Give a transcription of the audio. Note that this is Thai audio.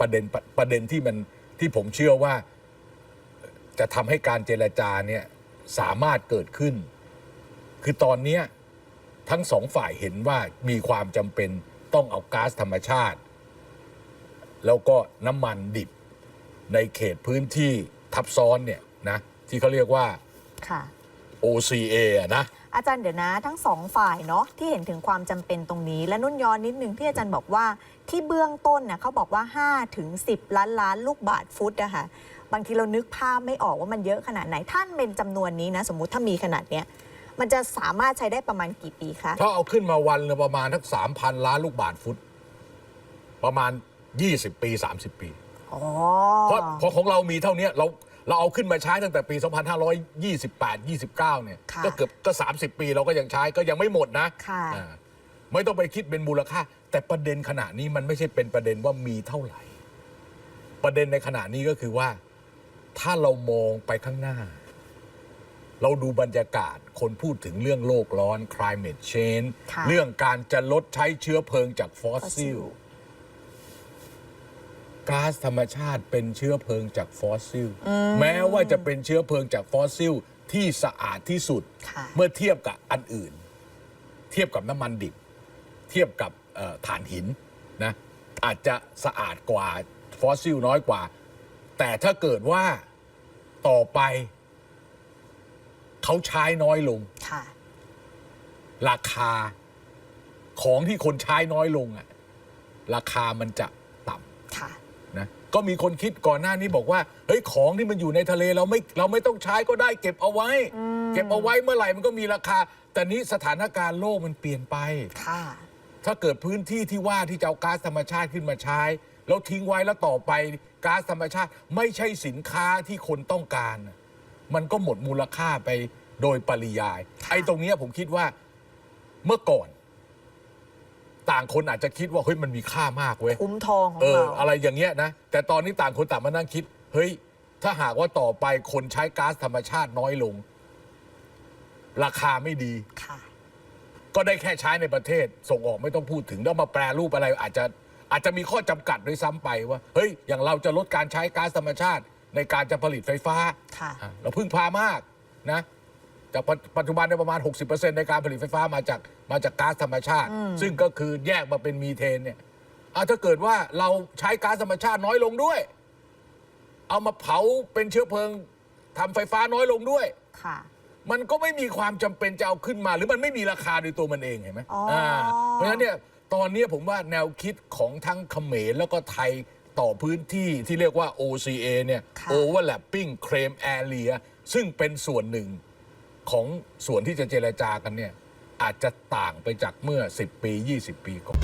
ประเด็นประประเด็นที่มันที่ผมเชื่อว่าจะทำให้การเจรจาเนี่ยสามารถเกิดขึ้น คือตอนเนี้ยทั้งสองฝ่ายเห็นว่ามีความจำเป็นต้องเอาก๊าซธรรมชาติ แล้วก็น้ำมันดิบในเขตพื้นที่ทับซ้อนเนี่ยนะที่เขาเรียกว่า ค่ะ OCA อะนะ อาจารย์เดี๋ยวนะ ทั้งสองฝ่ายเนาะที่เห็นถึงความจำเป็นตรงนี้ และนุ่นย้อนนิดนึงที่อาจารย์บอกว่าที่เบื้องต้นน่ะเขาบอกว่า5ถึง10 ล้านล้านลูกบาทฟุตอะค่ะบางทีเรานึกภาพไม่ออกว่ามันเยอะขนาดไหนท่านเป็นจำนวนนี้นะสมมุติถ้ามีขนาดเนี้ยมันจะสามารถใช้ได้ประมาณกี่ปีคะ ถ้าเอาขึ้นมาวันละประมาณทักสามพันล้านลูกบาทฟุต ประมาณ 20 ปี 30 ปี อ๋อ เพราะเพราะของเรามีเท่าเนี้ยเรา เราเอาขึ้นมาใช้ตั้งแต่ปี 2528 29 เนี่ย ค่ะ ก็เกือบก็ 30 ปีเราก็ยังใช้ก็ยังไม่หมดนะค่ะ อ่าไม่ต้องไปคิดเป็นมูลค่า แต่ประเด็นขณะนี้มันไม่ใช่เป็นประเด็นว่ามีเท่าไหร่ ประเด็นในขณะนี้ก็คือว่า ถ้าเรามองไปข้างหน้า เราดูบรรยากาศ คนพูดถึงเรื่องโลกร้อน climate change ค่ะเรื่องการจะลดใช้เชื้อเพลิงจากฟอสซิล fossil ก๊าซธรรมชาติเป็นเชื้อเพลิงจากฟอสซิล แม้ว่าจะเป็นเชื้อเพลิงจากฟอสซิลที่สะอาดที่สุดค่ะเมื่อเทียบกับอันอื่น เทียบกับน้ำมันดิบ เทียบกับเอ่อถ่านหินนะอาจจะสะอาดกว่าฟอสซิลน้อยกว่า แต่ถ้าเกิดว่าต่อไป เขาใช้น้อยลงค่ะราคาของที่คนใช้น้อยลงอะราคามันจะต่ำค่ะนะ ก็มีคนคิดก่อนหน้านี้บอกว่าเฮ้ยของที่มันอยู่ในทะเลเราไม่เราไม่ต้องใช้ก็ได้เก็บเอาไว้ เก็บเอาไว้เมื่อไหร่มันก็มีราคา แต่นี้สถานการณ์โลกมันเปลี่ยนไป ค่ะ ถ้าเกิดพื้นที่ที่ว่าที่จะเอาก๊าซธรรมชาติขึ้นมาใช้ แล้วทิ้งไว้แล้วต่อไปก๊าซธรรมชาติไม่ใช่สินค้าที่คนต้องการน่ะมันก็หมดมูลค่าไปโดยปริยายค่ะไอ้ตรงเนี้ยผมคิดว่าเมื่อก่อน ต่างคนอาจจะคิดว่าเฮ้ยมันมีค่ามากเว้ยคุ้มทองของเออเรา อะไรอย่างเงี้ยนะ แต่ตอนนี้ต่างคนต่างมานั่งคิด เฮ้ย ถ้าหากว่าต่อไปคนใช้ก๊าซธรรมชาติน้อยลง ราคาไม่ดี ค่ะ ก็ได้แค่ใช้ในประเทศ ส่งออกไม่ต้องพูดถึงแล้วมาแปรรูปอะไร อาจจะอาจจะมีข้อจำกัดด้วยซ้ำไปว่า เฮ้ย อย่างเราจะลดการใช้ก๊าซธรรมชาติ ในการจะผลิตไฟฟ้า ค่ะอะเราพึ่งพามากนะ จากปัจปัจจุบันในยประมาณ 60%ในการผลิตไฟฟ้ามาจากมาจากก๊าซธรรมชาติ ซึ่งก็คือแยกมาเป็นมีเทนเนี่ยอะถ้าเกิดว่าเราใช้ก๊าซธรรมชาติน้อยลงด้วย เอามาเผาเป็นเชื้อเพลิงทำไฟฟ้าน้อยลงด้วย ค่ะ มันก็ไม่มีความจำเป็นจะเอาขึ้นมา หรือมันไม่มีราคาโดยตัวมันเองเห็นไหมอ๋ออ่าเพราะฉะนั้นเนี่ยตอนนี้ผมว่าแนวคิดของทั้งเขมรแล้วก็ไทยต่อพื้นที่ที่เรียกว่า OCA เนี่ย ค่ะ Overlapping Claim Area ซึ่งเป็นส่วนหนึ่ง ของส่วนที่จะเจรจากันเนี่ยอาจจะต่างไปจากเมื่อ10ปี20ปีก่อน